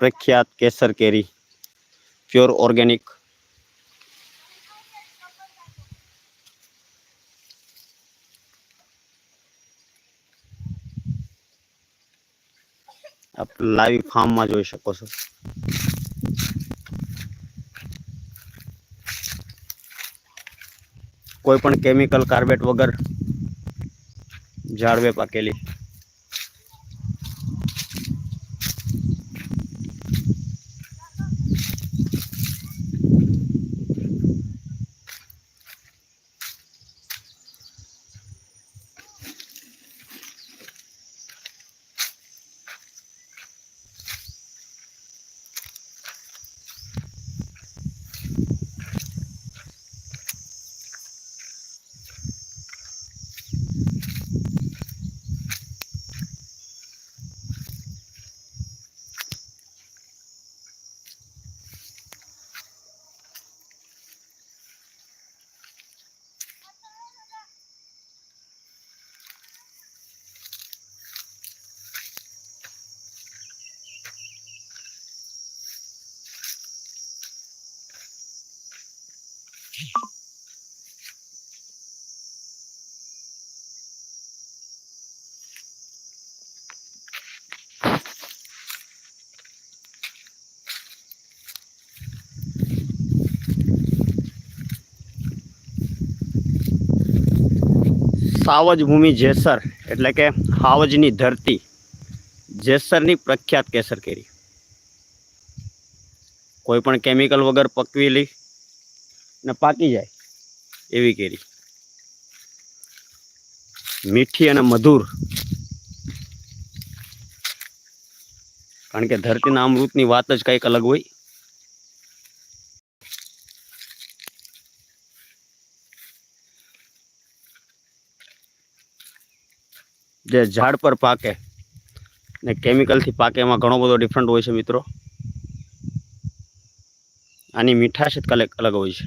प्रख्यात केसर कैरी pure organic आप लाइव फार्म में जी सको कोईपण केमिकल कार्बेट वगर झाड़वे पाकेली સાવજ ભૂમિ જેસર એટલે કે હાવજની ધરતી જેસરની પ્રખ્યાત કેસર કેરી કોઈ પણ કેમિકલ વગર પકવી લઈ ને પાકી જાય એવી કેરી મીઠી અને મધુર કારણ કે ધરતીના અમૃતની વાત જ કંઈક અલગ હોય જે ઝાડ પર પાકે ને કેમિકલથી પાકે એમાં ઘણો બધો ડિફરન્ટ હોય છે મિત્રો આની મીઠાશ જ કલેક અલગ હોય છે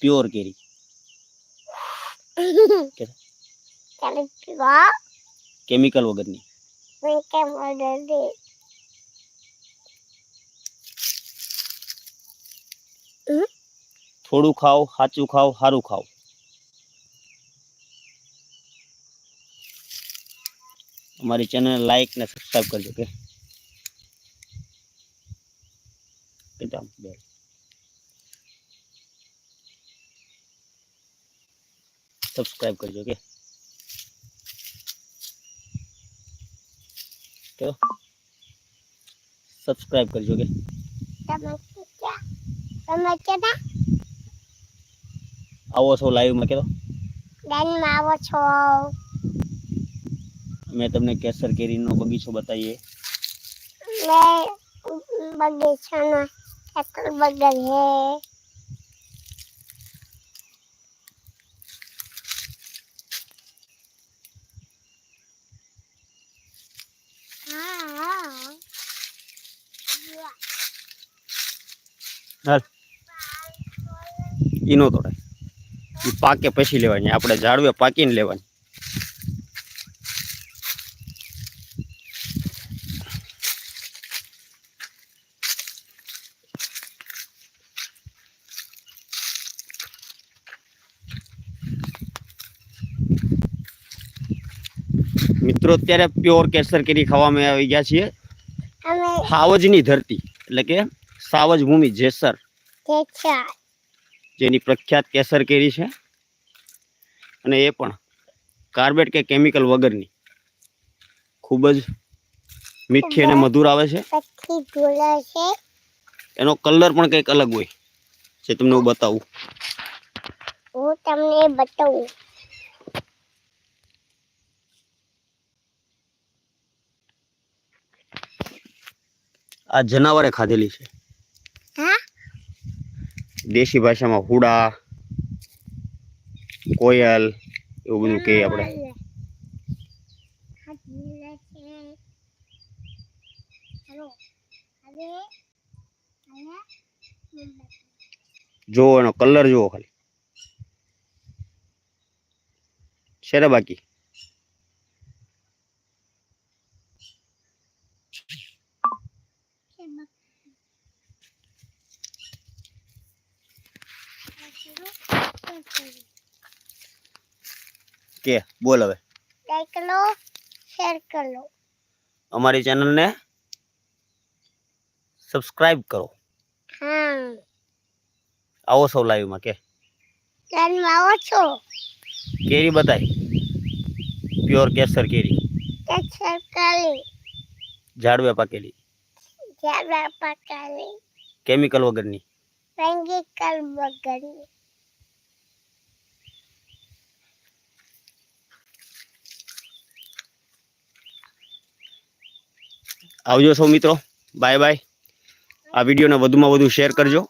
प्योर केरी केमिकल वगैरह नहीं हम्म? थोड़ू खाओ हाचू खाओ हारू खाओ हमारी चैनल लाइक ने सब्सक्राइब कर चुके સબસ્ક્રાઈબ કરજો કે તો સબસ્ક્રાઈબ કરજો કે આવો છો લાઈવમાં કેતો લાઈવમાં આવો છો મેં તમને કેસર કેરીનો બગીચો બતાવીએ મેં બગીચાનો કેસર બગલ હે इनो तोड़े ई पाके पछि लेवानी आपले झाड़वे पाकी ने लेवानी मित्रो અત્યારે પ્યોર કેસર કેરી ખવામાં આવી ગયા છે ફાવજની ધરતી એટલે કે સાવજ ભૂમિ જેસર જેની પ્રખ્યાત કેસર કેરી છે અને એ પણ કાર્બેટ કે કેમિકલ વગરની ખૂબ જ મીઠી અને મધુર આવે છે એનો કલર પણ કંઈક અલગ હોય જે તમને હું બતાવું હું તમને બતાવું આ જનાવરે ખાધેલી છે દેશી ભાષામાં હુડા કોયલ એવું બધું કહીએ આપણે જુઓ એનો કલર જુઓ ખાલી છે ને બાકી કે બોલ હવે લાઈક કરો શેર કરો અમારી ચેનલને સબસ્ક્રાઇબ કરો હા આવો સૌ લાઈવમાં કે લાઈવમાં આવો છો કેરી બતાય પ્યોર કેસર કેરી કેસર કેરી ઝાડવે પાકેલી ઝાડવે પાકેલી કેમિકલ વગરની કેમિકલ વગરની આવજો સૌ મિત્રો બાય બાય આ વિડીયોને વધુમાં વધુ શેર કરજો